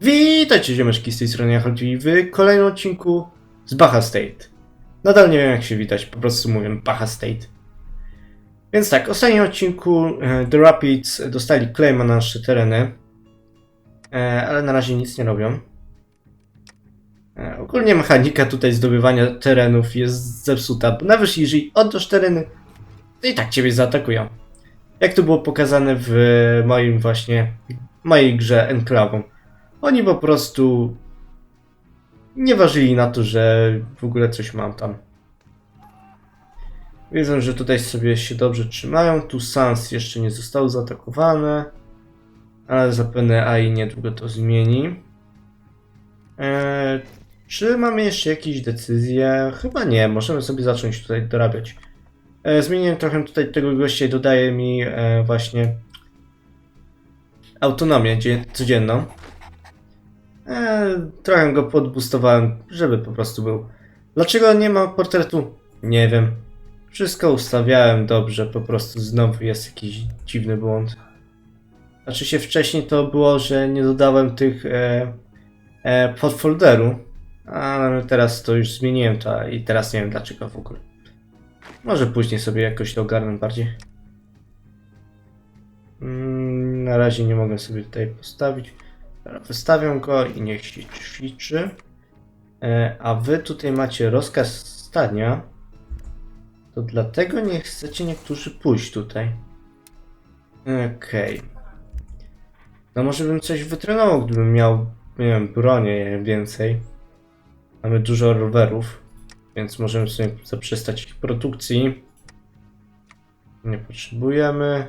Witajcie ziomeczki z tej strony Jachodzi w kolejnym odcinku z Baja State. Nadal nie wiem jak się witać, po prostu mówię Baja State. Więc tak, w ostatnim odcinku e, The Rapids dostali claima na nasze tereny, e, ale na razie nic nie robią. E, Ogólnie mechanika tutaj zdobywania terenów jest zepsuta, bo nawet jeżeli oddasz tereny, to i tak ciebie zaatakują. Jak to było pokazane w moim właśnie, mojej grze Enklawą. Oni po prostu nie ważyli na to, że w ogóle coś mam tam. Wiedzą, że tutaj sobie się dobrze trzymają. Tu Sans jeszcze nie zostało zaatakowane. Ale zapewne AI niedługo to zmieni. Eee, czy mamy jeszcze jakieś decyzje? Chyba nie. Możemy sobie zacząć tutaj dorabiać. E, zmieniłem trochę tutaj tego gościa i dodaje mi e, właśnie autonomię dzie- codzienną. E, trochę go podbustowałem, żeby po prostu był. Dlaczego nie ma portretu? Nie wiem. Wszystko ustawiałem dobrze, po prostu znowu jest jakiś dziwny błąd. Znaczy się wcześniej to było, że nie dodałem tych e, e, podfolderu, ale teraz to już zmieniłem to i teraz nie wiem dlaczego w ogóle. Może później sobie jakoś to ogarnę bardziej. Mm, na razie nie mogę sobie tutaj postawić. Dobra, Wystawiam go i niech się ćwiczy. E, a wy tutaj macie rozkaz stania. To dlatego nie chcecie niektórzy pójść tutaj. Okej. No może bym coś wytrenował, gdybym miał, nie wiem, bronię więcej. Mamy dużo rowerów, więc możemy sobie zaprzestać ich produkcji. Nie potrzebujemy.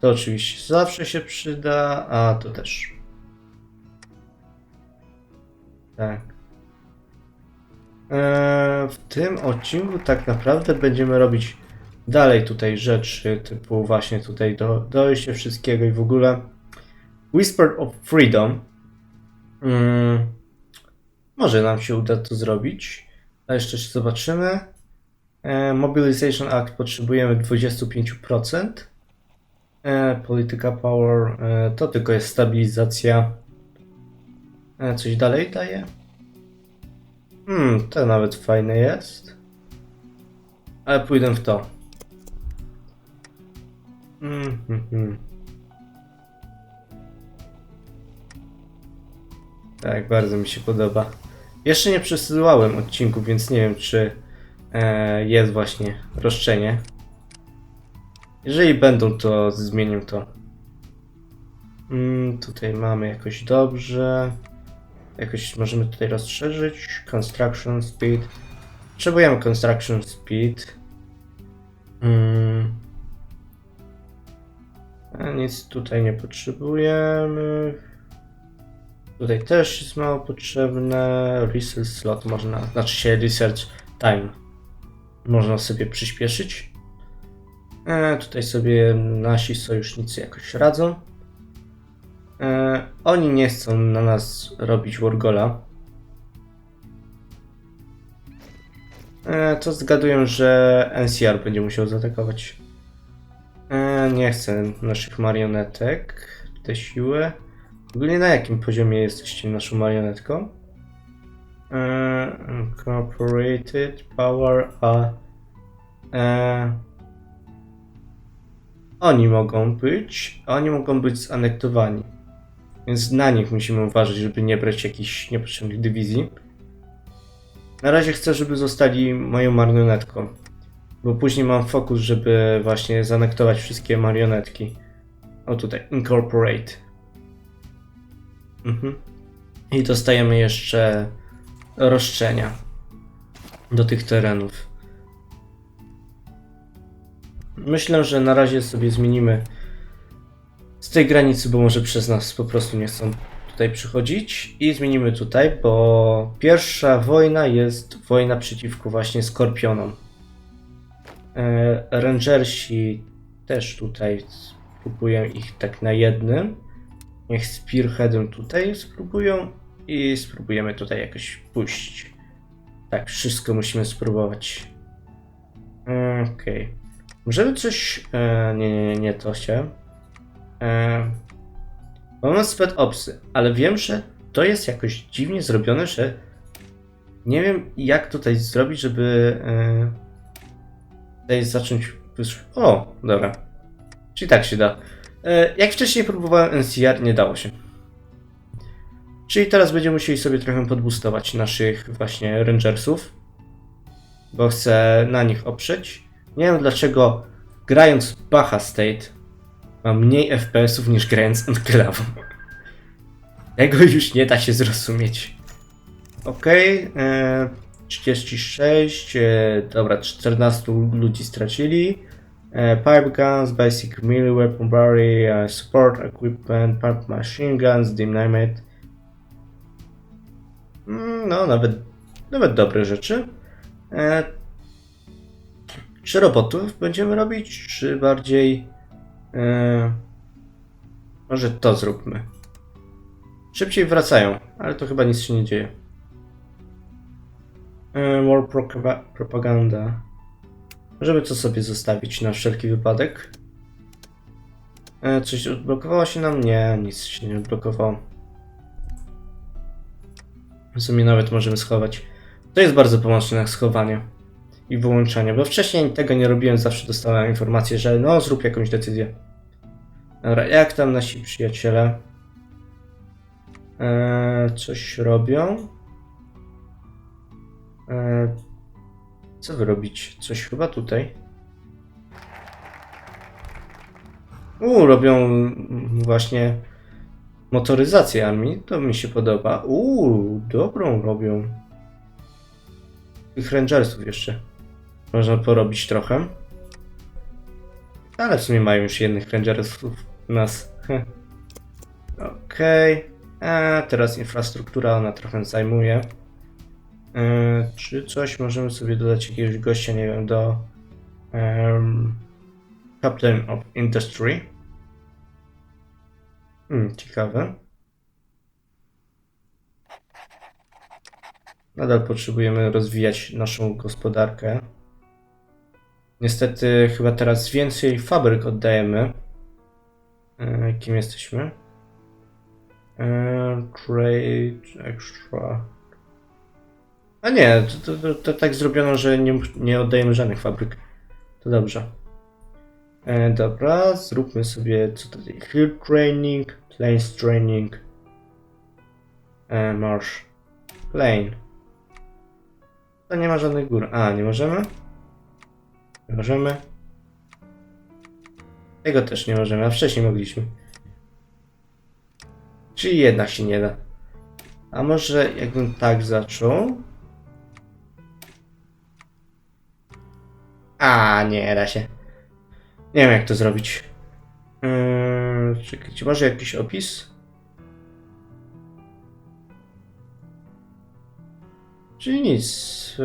To oczywiście zawsze się przyda, a to też. Tak. Eee, w tym odcinku tak naprawdę będziemy robić dalej tutaj rzeczy, typu właśnie tutaj do, dojście wszystkiego i w ogóle. Whisper of Freedom. Mm, może nam się uda to zrobić, a jeszcze zobaczymy. Eee, Mobilization Act potrzebujemy 25%. Eee, Polityka Power to tylko jest stabilizacja. E, Coś dalej daje? Hmm, to nawet fajne jest. Ale pójdę w to. Hmm. Tak, bardzo mi się podoba. Jeszcze nie przesyłałem odcinków, więc nie wiem, czy e, jest właśnie roszczenie. Jeżeli będą, to zmienię to. Mm, tutaj mamy jakoś dobrze. Jakoś możemy tutaj rozszerzyć. Construction speed. Potrzebujemy construction speed. Mm. A nic tutaj nie potrzebujemy. Tutaj też jest mało potrzebne. Research slot można, znaczy się research time. Można sobie przyspieszyć. E, tutaj sobie nasi sojusznicy jakoś radzą. E, oni nie chcą na nas robić Wargola. E, to zgaduję, że NCR będzie musiał zaatakować. E, nie chcę naszych marionetek. Te siły. W ogóle na jakim poziomie jesteście naszą marionetką? E, incorporated Power a e, Oni mogą być, oni mogą być zanektowani. Więc na nich musimy uważać, żeby nie brać jakichś niepotrzebnych dywizji. Na razie chcę, żeby zostali moją marionetką. Bo później mam fokus, żeby właśnie zanektować wszystkie marionetki. O tutaj, incorporate. Mhm. I dostajemy jeszcze roszczenia do tych terenów. Myślę, że na razie sobie zmienimy z tej granicy, bo może przez nas po prostu nie chcą tutaj przychodzić i zmienimy tutaj, bo pierwsza wojna jest wojna przeciwko właśnie skorpionom. E, Rangersi też tutaj spróbuję ich tak na jednym. Niech Spearheadem tutaj spróbują i spróbujemy tutaj jakoś pójść. Tak, wszystko musimy spróbować. E, Okej. Możemy coś... E, nie, nie, nie, to chciałem. E, Mamy sped opsy, ale wiem, że to jest jakoś dziwnie zrobione, że nie wiem jak tutaj zrobić, żeby e, tutaj zacząć... O, dobra. Czyli tak się da. E, jak wcześniej próbowałem NCR, nie dało się. Czyli teraz będziemy musieli sobie trochę podboostować naszych właśnie Rangersów, bo chcę na nich oprzeć. Nie wiem dlaczego grając Baja State mam mniej FPS-ów niż grając Enklawą. Tego już nie da się zrozumieć. Okej, e, 36, e, dobra, 14 ludzi stracili. E, pipe guns, basic melee weaponry, e, support equipment, pipe machine guns, dynamite. Mm, No, nawet, nawet dobre rzeczy. E, czy robotów będziemy robić, czy bardziej... E, może to zróbmy. Szybciej wracają, ale to chyba nic się nie dzieje. E, more propa- propaganda. Możemy to sobie zostawić na wszelki wypadek. E, coś odblokowało się nam? Nie, nic się nie odblokowało. W sumie nawet możemy schować. To jest bardzo pomocne na schowanie i wyłączanie, bo wcześniej tego nie robiłem, zawsze dostałem informację, że no zrób jakąś decyzję. Dobra, jak tam nasi przyjaciele? Eee, coś robią? Eee, co wy robicie? Coś chyba tutaj. Uuu, robią właśnie motoryzację armii. To mi się podoba. Uuu, dobrą robią. Tych rangersów jeszcze. Można porobić trochę. Ale w sumie mają już jednych rangersów u nas. Okej. A teraz infrastruktura ona trochę zajmuje. E, czy coś możemy sobie dodać jakiegoś gościa, nie wiem, do um, Captain of Industry? Hmm, ciekawe. Nadal potrzebujemy rozwijać naszą gospodarkę. Niestety chyba teraz więcej fabryk oddajemy. E, kim jesteśmy? E, trade extra. A nie, to, to, to, tak zrobiono, że nie, nie oddajemy żadnych fabryk. To dobrze. E, dobra, zróbmy sobie co tutaj? Hill training, plains training, e, marsh, plain. To nie ma żadnych gór. A, nie możemy? Nie możemy. Tego też nie możemy, a wcześniej mogliśmy. Czyli jednak się nie da. A może jakbym tak zaczął? A, nie da się. Nie wiem jak to zrobić. Yy, czekajcie, może jakiś opis? Czyli nic.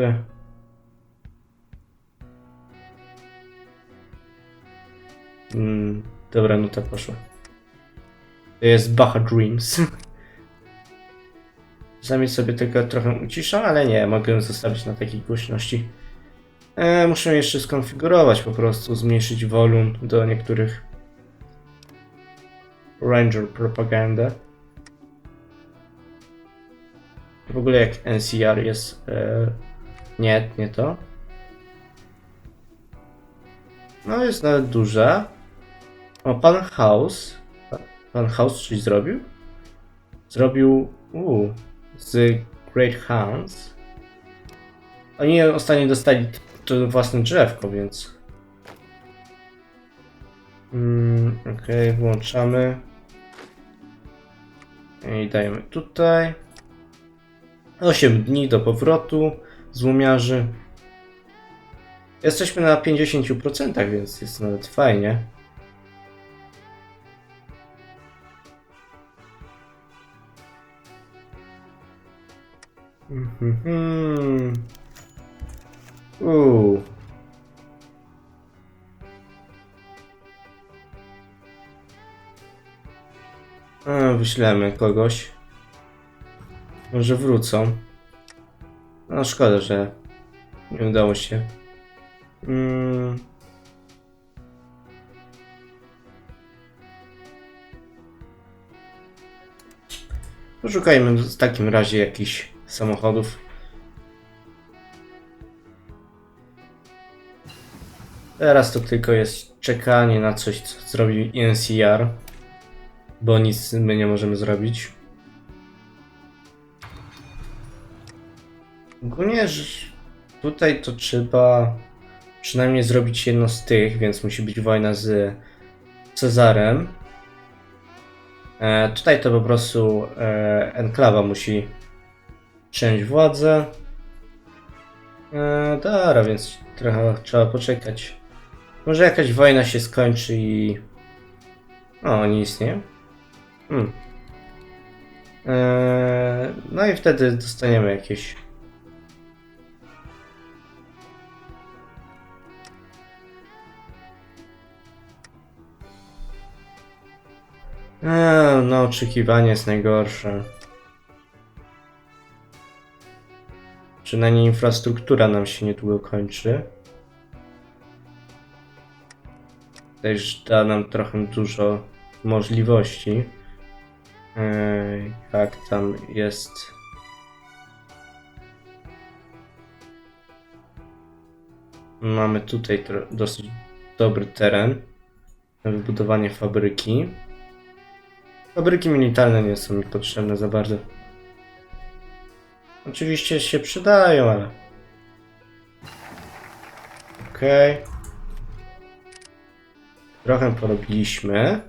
Mm, dobra, no to poszło. To jest Baja Dreams. Czasami sobie tego trochę uciszam, ale nie, mogę ją zostawić na takiej głośności. E, muszę jeszcze skonfigurować po prostu, zmniejszyć volume do niektórych Ranger Propaganda. W ogóle jak NCR jest... E, nie, nie to. No jest nawet duża. O, pan House. Pan House coś zrobił? Zrobił... Uu, z Great Hounds. Oni ostatnio dostali to własne drzewko, więc... Mm, Okej, włączamy. I dajemy tutaj. 8 dni do powrotu z łumiarzy. Jesteśmy na 50%, więc jest nawet fajnie. Mhm. Uuu. Wyślemy kogoś. Może wrócą. No szkoda, że nie udało się. Mm. Poszukajmy w takim razie jakichś samochodów. Teraz to tylko jest czekanie na coś, co zrobi NCR, bo nic my nie możemy zrobić. Ogólnie tutaj to trzeba przynajmniej zrobić jedno z tych, więc musi być wojna z Cezarem. E, tutaj to po prostu e, enklawa musi przejąć władzę. E, dobra, więc trochę trzeba poczekać. Może jakaś wojna się skończy i... O, nie istnieje? Hmm. E, no i wtedy dostaniemy jakieś... Eee, no, oczekiwanie jest najgorsze. Przynajmniej infrastruktura nam się niedługo kończy. Też da nam trochę dużo możliwości. Eee, jak tam jest. Mamy tutaj dosyć dobry teren na wybudowanie fabryki. Fabryki militarne nie są mi potrzebne za bardzo. Oczywiście się przydają, ale. Okej. Trochę porobiliśmy.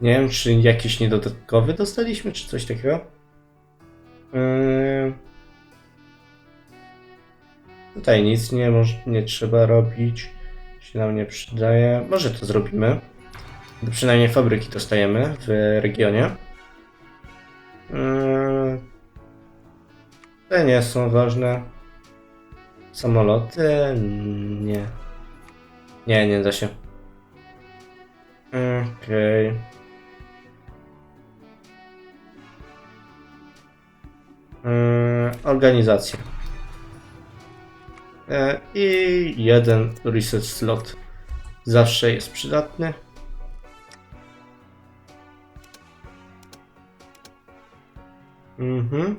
Nie wiem, czy jakiś niedodatkowy dostaliśmy, czy coś takiego. Yy... Tutaj nic nie, nie trzeba robić się nam nie przydaje. Może to zrobimy. Przynajmniej fabryki dostajemy w regionie. Te nie są ważne. Samoloty? Nie. Nie, nie da się. Okej. Yy, Organizacja. E, I jeden research slot zawsze jest przydatny. Mhm.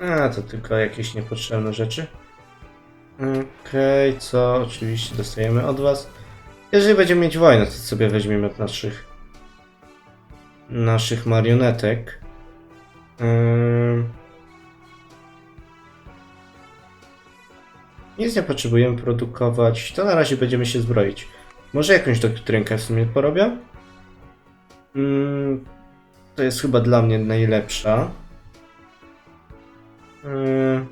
A, to tylko jakieś niepotrzebne rzeczy. Okej, co oczywiście dostajemy od was. Jeżeli będziemy mieć wojnę, to sobie weźmiemy od naszych naszych marionetek. Ym... Nic nie potrzebujemy produkować, to na razie będziemy się zbroić. Może jakąś doktrynkę w sumie porobię? Mm, to jest chyba dla mnie najlepsza. Mm.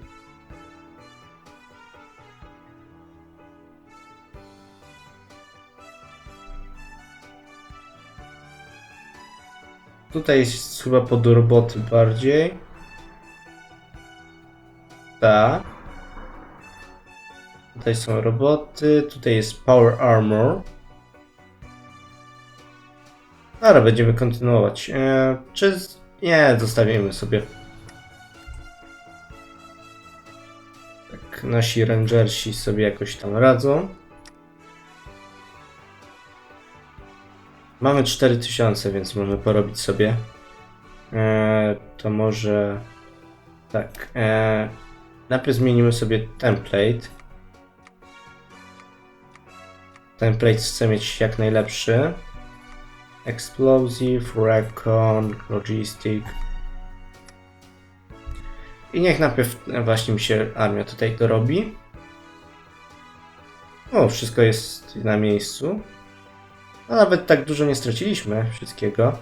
Tutaj jest chyba pod roboty bardziej. Tak. Tutaj są roboty, tutaj jest Power Armor. Dobra, będziemy kontynuować. Eee, czy... z- Nie, zostawimy sobie. Tak, nasi rangersi sobie jakoś tam radzą. Mamy 4000, więc możemy porobić sobie. Eee, to może... Tak. Eee, najpierw zmienimy sobie template. Template chcę mieć jak najlepszy. Explosive, Recon, Logistic. I niech najpierw właśnie mi się armia tutaj dorobi. O, wszystko jest na miejscu. A nawet tak dużo nie straciliśmy wszystkiego.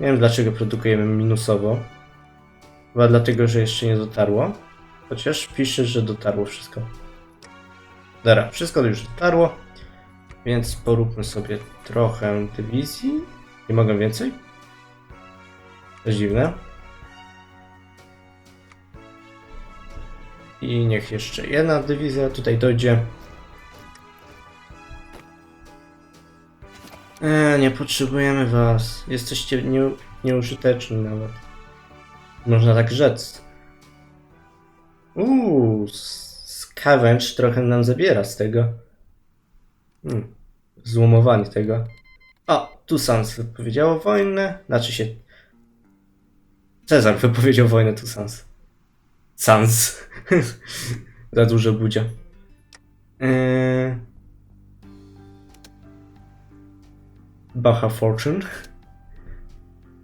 Nie wiem dlaczego produkujemy minusowo. Chyba dlatego, że jeszcze nie dotarło. Chociaż pisze, że dotarło wszystko. Dobra, wszystko już dotarło. Więc poróbmy sobie trochę dywizji. Nie mogę więcej? To dziwne. I niech jeszcze jedna dywizja tutaj dojdzie. Eee, nie potrzebujemy was. Jesteście nie, nieużyteczni nawet. Można tak rzec. Uuu, scavenge trochę nam zabiera z tego. Hmm. tego. O, tu Sans wypowiedziało wojnę, znaczy się... Cezar wypowiedział wojnę tu Sans. Sans. Za dużo budzia. Eee... Baha Fortune.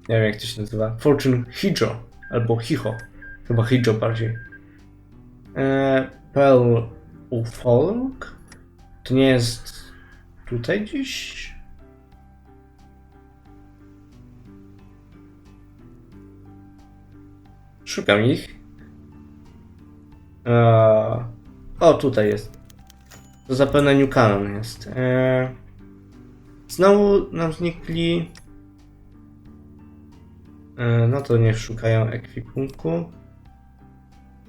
Nie wiem jak to się nazywa. Fortune Hijo. Albo Hicho. Chyba Hijo bardziej. Eee, Pearl Ufolk? To nie jest tutaj gdzieś? Szukam ich. Eee, o, tutaj jest. To zapewne New Canon jest. Eee, znowu nam znikli. Eee, no to niech szukają ekwipunku.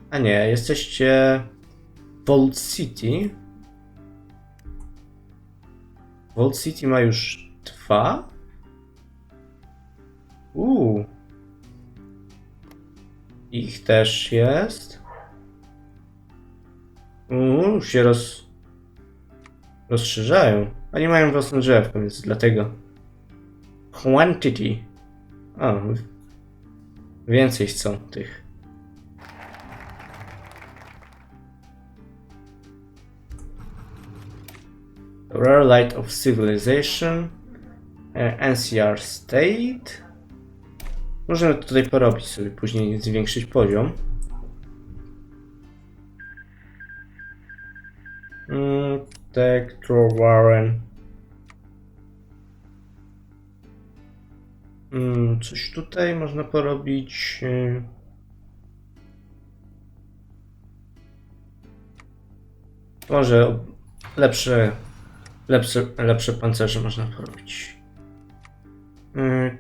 A nie, jesteście Vault City. Vault City ma już dwa? Uuu. Ich też jest. Uuu, się roz... rozszerzają. A mają własne drzewko, więc dlatego. Quantity. O, więcej chcą tych. Rare Light of Civilization, e, NCR State. Możemy tutaj porobić sobie później, zwiększyć poziom. Mm, Tektro Warren. Mm, coś tutaj można porobić. y. Może lepsze Lepsze, lepsze pancerze można porobić.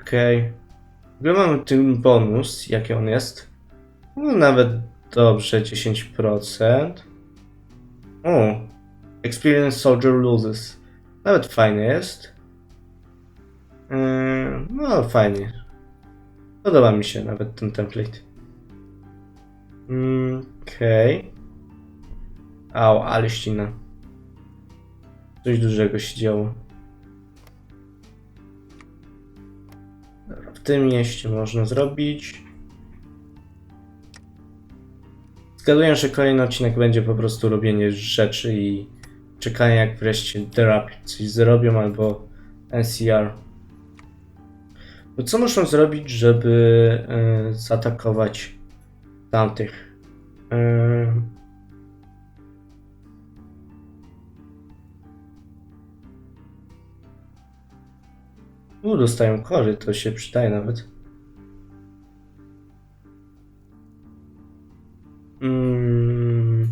Okej. Okay. mamy ten bonus, jaki on jest. No nawet dobrze, 10%. O, Experience Soldier Loses. Nawet fajny jest. Yy, no, fajnie. Podoba mi się nawet ten template. Okej. Okay. Au, ale ścina. Coś dużego się działo. W tym mieście można zrobić. Zgaduję, że kolejny odcinek będzie po prostu robienie rzeczy i czekanie jak wreszcie The Rapid coś zrobią albo NCR. Bo co muszą zrobić, żeby y, zaatakować tamtych? Y, U, dostają kory, to się przydaje nawet. Mm.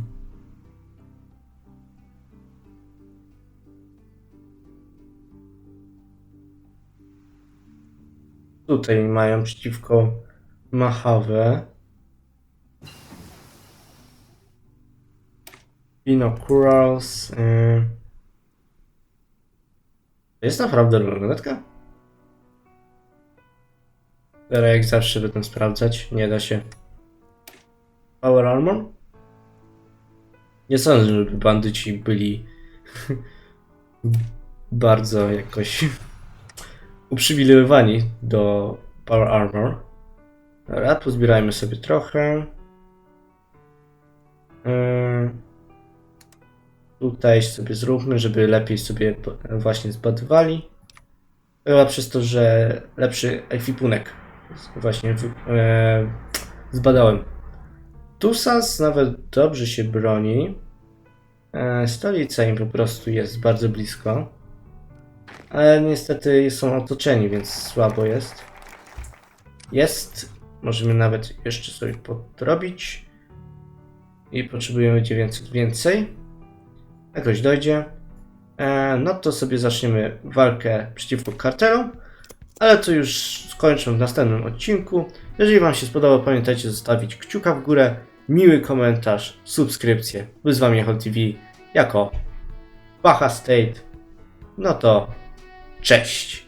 Tutaj mają przeciwko Mahawę. Binoculars. Yy. To jest naprawdę lornetka? Jak zawsze będę sprawdzać, nie da się. Power Armor? Nie sądzę, żeby bandyci byli bardzo jakoś uprzywilejowani do Power Armor. Dobra, pozbierajmy sobie trochę. Yy, tutaj sobie zróbmy, żeby lepiej sobie właśnie zbadywali. Chyba przez to, że lepszy ekwipunek właśnie e, zbadałem. Tusas nawet dobrze się broni. E, stolica im po prostu jest bardzo blisko. Ale niestety są otoczeni, więc słabo jest. Jest. Możemy nawet jeszcze sobie podrobić. I potrzebujemy 900 więcej. Jakoś dojdzie. E, no to sobie zaczniemy walkę przeciwko kartelom. Ale to już skończę w następnym odcinku. Jeżeli Wam się spodobało, pamiętajcie zostawić kciuka w górę, miły komentarz, subskrypcję. Był z TV jako Baha State. No to cześć!